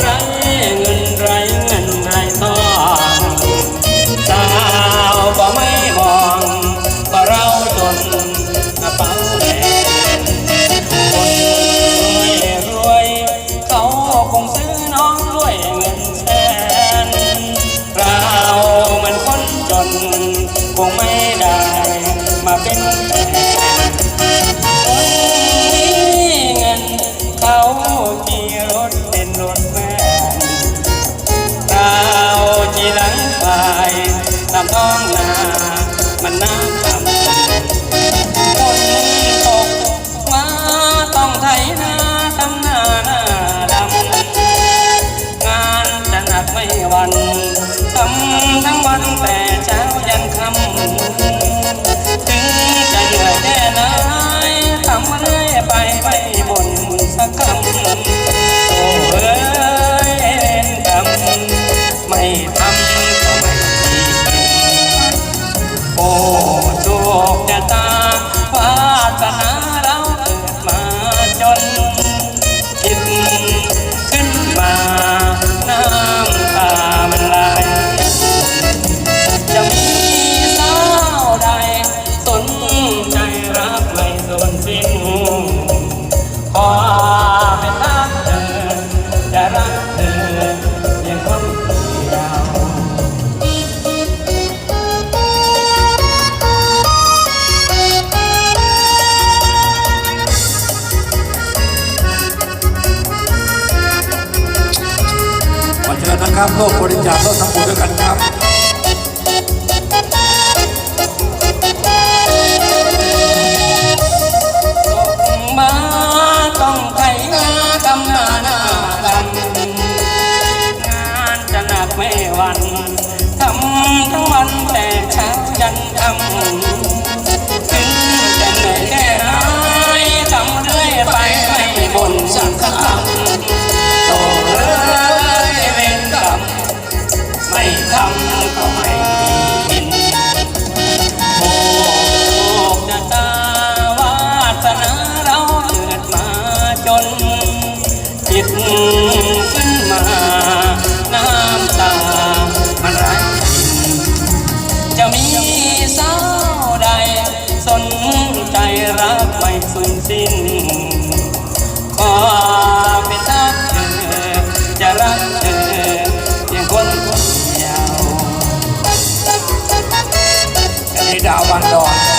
ไรเงินไรเงินไรทองสาวก็ไม่มองก็เราจนกระเปแดงคนรวยรวยเขาคงซื้อน้องด้วยเงินแสนเรามันคนจนคงไม่ันแต่เช้ายังคำ อเป็นรักเธอจะรักเธอเพียงคนเดียวขอเชิญนะครับร่วมบริจาคร่วมทำบุญด้วยกันครับ วันทำทั้งวันแต่เช้ายันค่ำถึงจะเหนื่อยแค่ไหนทำเรื่อยไปไม่บ่นสักคำโตเอ้ยเวรกรรมไม่ทำก็ไม่กินโอ้จะตาวาสนาเราเกิดมาจนจิต รักไม่สุนสิ้น ขอเป็นรักเธอ จะรักเธอเพียงคนเดียวอันนี้ดาวบันดอน